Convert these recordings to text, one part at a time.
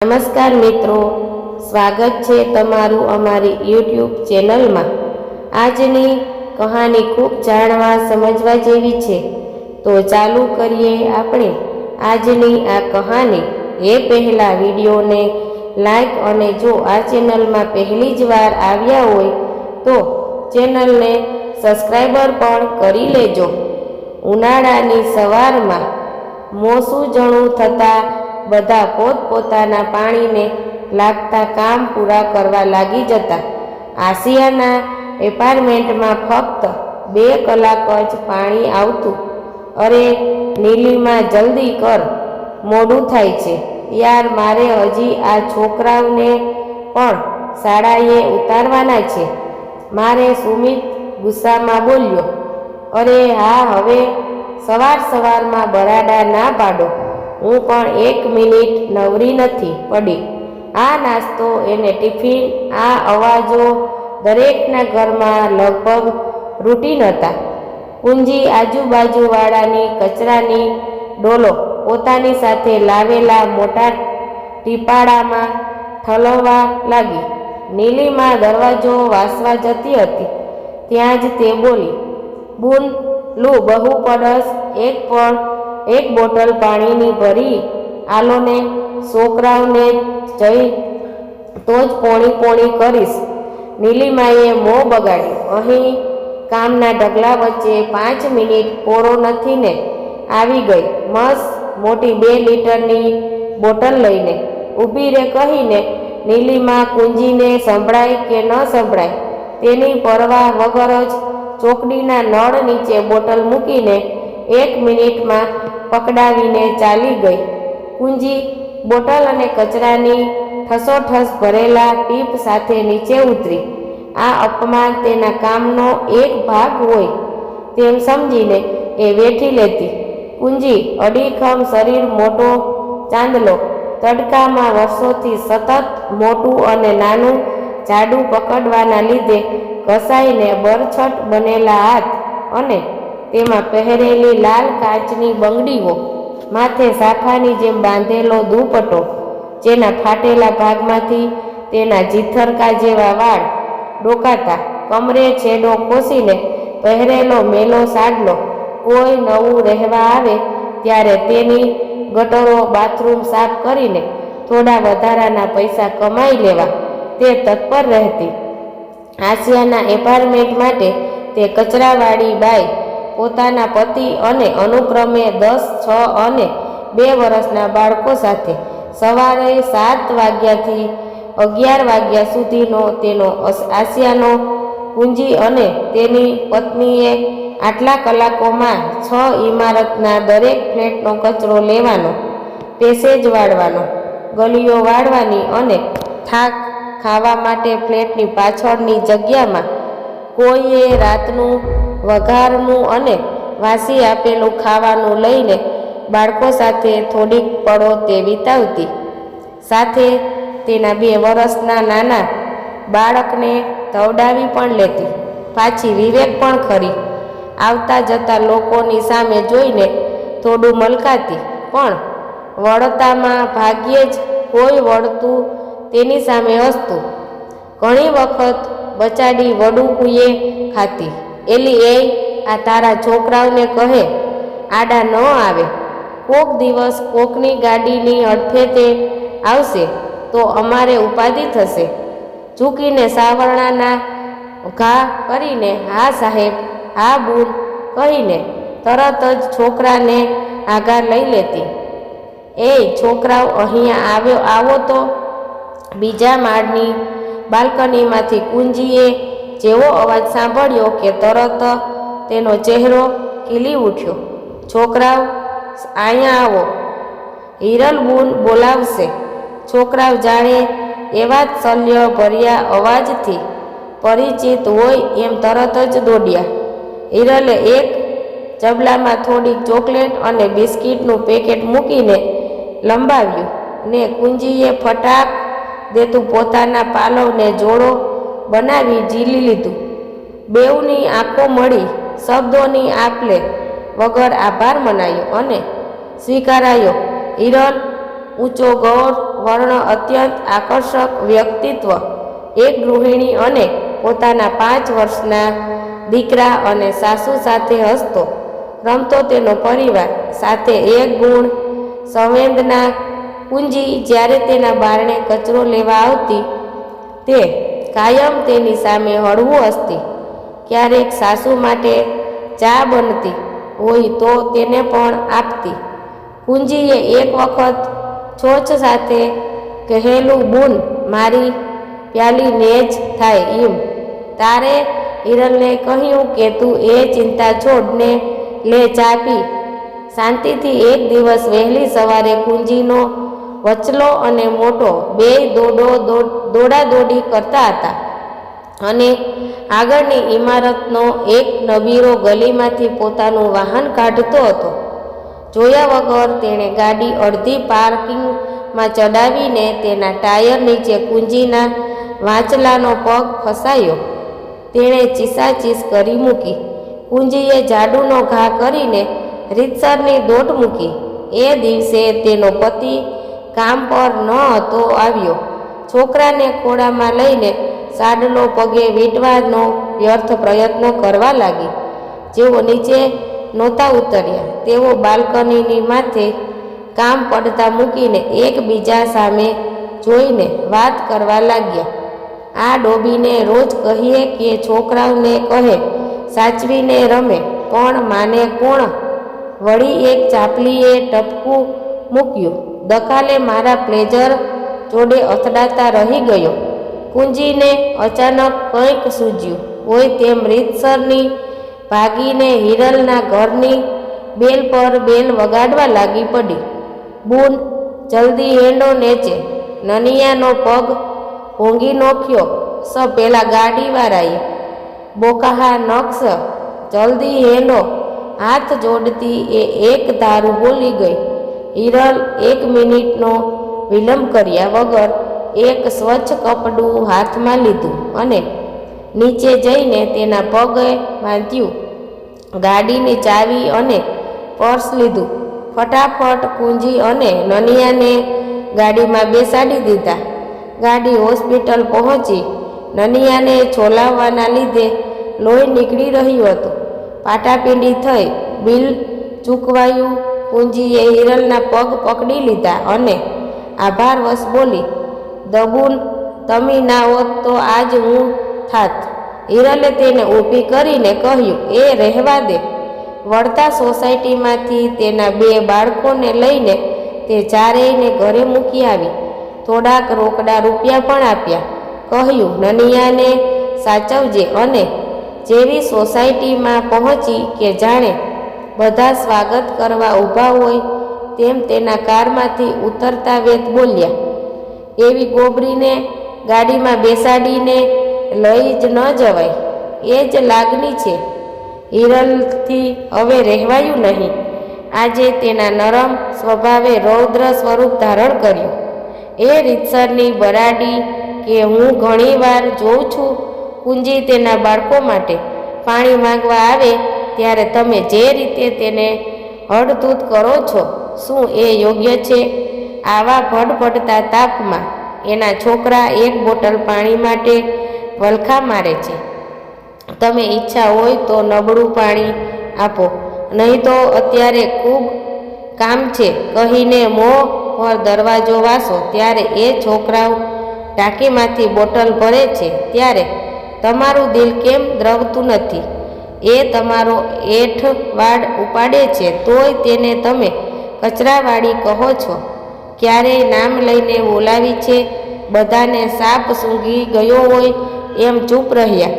નમસ્કાર મિત્રો, સ્વાગત છે તમારું અમારી યુટ્યુબ ચેનલમાં. આજની કહાની ખૂબ જાણવા, સમજવા જેવી છે. તો ચાલુ કરીએ આપણે આજની આ કહાની. એ પહેલાં વિડીયોને લાઈક અને જો આ ચેનલમાં પહેલી જ વાર આવ્યા હોય, તો ચેનલને સબસ્ક્રાઈબર પણ કરી લેજો. ઉનાળાની સવારમાં મોસું જણું થતાં બધા પોતપોતાના પાણીને લાગતા કામ પૂરા કરવા લાગી જતા. આસિયાના એપાર્ટમેન્ટમાં ફક્ત બે કલાક જ પાણી આવતું. અરે, નીલીમાં, જલ્દી કર. મોડું થાય છે. યાર, મારે હજી આ છોકરાઓને પણ શાળાએ ઉતારવાના છે. મારે સુમિત ગુસ્સામાં બોલ્યો, અરે, હા, હવે સવાર સવારમાં બરાડા ના પાડો. હું પણ એક મિનિટ નવરી નથી પડી. આ નાસ્તો એને ટિફિન, આ અવાજો દરેકના ઘરમાં લગભગ રૂટીન હતા. કુંજી આજુબાજુવાળાની કચરાની ડોલો પોતાની સાથે લાવેલા મોટા ટીપાડામાં ઠલવવા લાગી. નીલીમાં દરવાજો વાસવા જતી હતી. ત્યાં જ તે બોલી બુન લુ બહુ પડસ, એક પણ એક બોટલ પાણીની ભરી આલોને છોકરાઓને જઈ તો જ પોણી પોણી કરીશ. નીલિમાએ મોં બગાડ્યું. અહીં કામના ઢગલા વચ્ચે પાંચ મિનિટ પોરો નથી ને આવી ગઈ. મસ મોટી બે લીટરની બોટલ લઈને ઊભી રે કહીને નીલિમા કુંજીને સંભળાય કે ન સંભળાય, તેની પરવા વગર જ ચોકડીના નળ નીચે બોટલ મૂકીને એક મિનિટમાં પકડાવીને ચાલી ગઈ. કુંજી બોટલ અને કચરાની ઠસોઠસ ભરેલા પીપ સાથે નીચે ઉતરી. આ અપમાન તેના કામનો એક ભાગ હોય તેમ સમજીને એ વેઠી લેતી. કુંજી અડીખમ શરીર મોટો ચાંદલો, તડકામાં વર્ષોથી સતત મોટું અને નાનું જાડું પકડવાના લીધે ઘસાઈને બરછટ બનેલા હાથ અને તેમાં પહેરેલી લાલ કાચની બંગડીઓ, માથે સાફાની જેમ બાંધેલો દુપટ્ટો, જેના ફાટેલા ભાગમાંથી તેના જીથરકા જેવા વાળ, ડોકાતા, કમરે છેડો ખોસીને પહેરેલો મેલો સાડલો, કોઈ નવું રહેવા આવે ત્યારે તેની ગટરો બાથરૂમ સાફ કરીને થોડા વધારાના પૈસા કમાઈ લેવા, તે તત્પર રહેતી. આસિયાના એપાર્ટમેન્ટ માટે તે કચરાવાળી બાઈ પોતાના પતિ અને અનુક્રમે દસ, છ અને બે વર્ષના બાળકો સાથે સવારે સાત વાગ્યાથી અગિયાર વાગ્યા સુધીનો તેનો આસિયાનો પૂંજી અને તેની પત્નીએ આટલા કલાકોમાં છ ઇમારતના દરેક ફ્લેટનો કચરો લેવાનો, પેસેજ વાળવાનો, ગલીઓ વાળવાની અને થાક ખાવા માટે ફ્લેટની પાછળની જગ્યામાં કોઈએ રાતનું વઘારનું અને વાસી આપેલું ખાવાનું લઈને બાળકો સાથે થોડીક પળો તે વિતાવતી. સાથે તેના બે વર્ષના નાના બાળકને તવડાવી પણ લેતી. પાછી વિવેક પણ ખરી. આવતા જતા લોકોની સામે જોઈને થોડું મલકાતી. પણ વળતામાં ભાગ્યે જ કોઈ વળતું તેની સામે હસતું. ઘણી વખત બચાડી વડું કુએ ખાતી. એલી એ આ તારા છોકરાઓને કહે, આડા ન આવે. કોક દિવસ કોકની ગાડીની અડફેતે આવશે તો અમારે ઉપાધિ થશે. ઝૂકીને સાવરણાના ઘા કરીને, હા સાહેબ, હા બૂન, કહીને તરત જ છોકરાને આઘાર લઈ લેતી. એ છોકરાઓ અહીંયા આવ્યો, આવો તો. બીજા માળની બાલ્કનીમાંથી કુંજીએ જેવો અવાજ સાંભળ્યો કે તરત તેનો ચહેરો ખીલી ઉઠ્યો. છોકરાઓ અહીંયા આવો. હિરલબુન બોલાવશે. છોકરાઓ જાણે એવા જ શલ્ય ભર્યા અવાજથી પરિચિત હોય એમ તરત જ દોડ્યા. હિરલે એક ચબલામાં થોડીક ચોકલેટ અને બિસ્કિટનું પેકેટ મૂકીને લંબાવ્યું ને કુંજીએ ફટાક દેતું પોતાના પાલવને જોડો બનાવી ઝીલી લીધું. બેઉની આંખો મળી, શબ્દોની આપલે વગર આભાર મનાયો અને સ્વીકારાયો. હિરલ ઊંચો ગૌર, વર્ણ અત્યંત આકર્ષક વ્યક્તિત્વ, એક ગૃહિણી અને પોતાના પાંચ વર્ષના દીકરા અને સાસુ સાથે હસતો. રમતો તેનો પરિવાર સાથે એક ગુણ સંવેદના કુંજી જ્યારે તેના બારણે કચરો લેવા આવતી તે કાયમ તેની સામે હળવું હસતી. ક્યારેક સાસુ માટે ચા બનતી હોય તો તેને પણ આપતી. કુંજીએ એક વખત છોછ સાથે કહેલું, બૂન, મારી પ્યાલી નેજ થાય એમ તારે હિરલને કહ્યું કે તું એ ચિંતા છોડને લે ચા પી. શાંતિથી એક દિવસ વહેલી સવારે કુંજીનો વચલો અને મોટો બે દોડો દોડાદોડી કરતા હતા. અને આગળની ઇમારતનો એક નબીરો ગલીમાંથી પોતાનું વાહન કાઢતો હતો. જોયા વગર તેણે ગાડી અડધી પાર્કિંગમાં ચડાવીને તેના ટાયર નીચે કુંજીના વાંચલાનો પગ ફસાયો. તેણે ચીસાચીસ કરી મૂકી. કુંજીએ જાડુનો ઘા કરીને રીતસરની દોટ મૂકી. એ દિવસે તેનો પતિ કામ પર ન હતો આવ્યો. છોકરાને ખોળામાં લઈને સાડલો પગે વીંટવાનો વ્યર્થ પ્રયત્ન કરવા લાગી. જેઓ નીચે નહોતા ઉતર્યા, તેઓ બાલ્કનીની માથે કામ પડતા મૂકીને એકબીજા સામે જોઈને વાત કરવા લાગ્યા. આ ડોબીને રોજ કહીએ કે છોકરાઓને કહે, સાચવીને રમે, પણ માને કોણ? વળી એક ચાપલીએ ટપકું મૂક્યું. દકાલે મારા પ્લેજર જોડે અથડાતા રહી ગયો. કુંજીને અચાનક કંઈક સૂજ્યું. હોય તેમ રીતસરની ભાગીને હિરલના ઘરની બેલ પર બેલ વગાડવા લાગી પડી. બૂન જલ્દી હેંડો નેચે. નનિયાનો પગ ભોંગી નોખ્યો. સ પેલા ગાડીવાળાએ બોકાહા નક્ષ જલ્દી હેંડો. હાથ જોડતી એ એક ધારું બોલી ગઈ. હિરલ એક મિનિટનો વિલંબ કર્યા વગર એક સ્વચ્છ કપડું હાથમાં લીધું અને નીચે જઈને તેના પગે બાંધ્યું. ગાડીની ચાવી અને પર્સ લીધું. ફટાફટ કુંજી અને નનિયાને ગાડીમાં બેસાડી દીધા. ગાડી હોસ્પિટલ પહોંચી. નનિયાને છોલાવવાના લીધે લોહી નીકળી રહ્યું હતું. પાટાપીંડી થઈ. બિલ ચૂકવાયું. કુંજીએ હિરલના પગ પકડી લીધા અને આભારવશ બોલી દબુન તમે ના હોત તો આજ હું થાત. હિરલે તેને ઊભી કરીને કહ્યું, એ રહેવા દે. વળતા સોસાયટીમાંથી તેના બે બાળકોને લઈને તે ચારેયને ઘરે મૂકી આવી. થોડાક રોકડા રૂપિયા પણ આપ્યા. કહ્યું, નનિયાને સાચવજે અને જેવી સોસાયટીમાં પહોંચી કે જાણે બધા સ્વાગત કરવા ઊભા હોય તેમ તેના કારમાંથી ઉતરતા વેત બોલ્યા. એવી ગોબરીને ગાડીમાં બેસાડીને લઈ જ ન જવાય. એ જ લાગણી છે. હિરલથી હવે રહેવાયું નહીં. આજે તેના નરમ સ્વભાવે રૌદ્ર સ્વરૂપ ધારણ કર્યું. એ રીતસરની બરાડી કે હું ઘણીવાર જોઉં છું કુંજી તેના બાળકો માટે. પાણી માંગવા આવે ત્યારે તમે જે રીતે તેને હળધૂત કરો છો શું એ યોગ્ય છે? આવા ભડભડતા તાપમાં એના છોકરા એક બોટલ પાણી માટે વલખા મારે છે. તમે ઈચ્છા હોય તો નબળું પાણી આપો. નહીં તો અત્યારે ખૂબ કામ છે. કહીને મોં પર દરવાજો વાસો. ત્યારે એ છોકરાઓ ટાંકીમાંથી બોટલ ભરે છે. ત્યારે તમારું દિલ કેમ દ્રવતું નથી? એ તમારો એઠ વાડ ઉપાડે છે. તોય તેને તમે કચરાવાળી કહો છો? ક્યારેય નામ લઈને બોલાવી છે? બધાને સાપ સૂંઘી ગયો હોય એમ ચૂપ રહ્યા.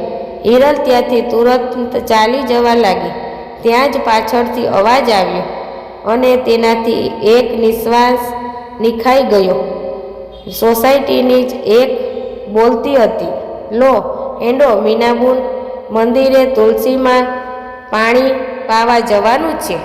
હિરલ ત્યાંથી તુરંત ચાલી જવા લાગી. ત્યાં જ પાછળથી અવાજ આવ્યો અને તેનાથી એક નિશ્વાસ નિખાઈ ગયો. સોસાયટીની જ એક બોલતી હતી, લો એંડો મીનાબુન, મંદિરે તુલસીમાં પાણી પાવા જવાનું છે.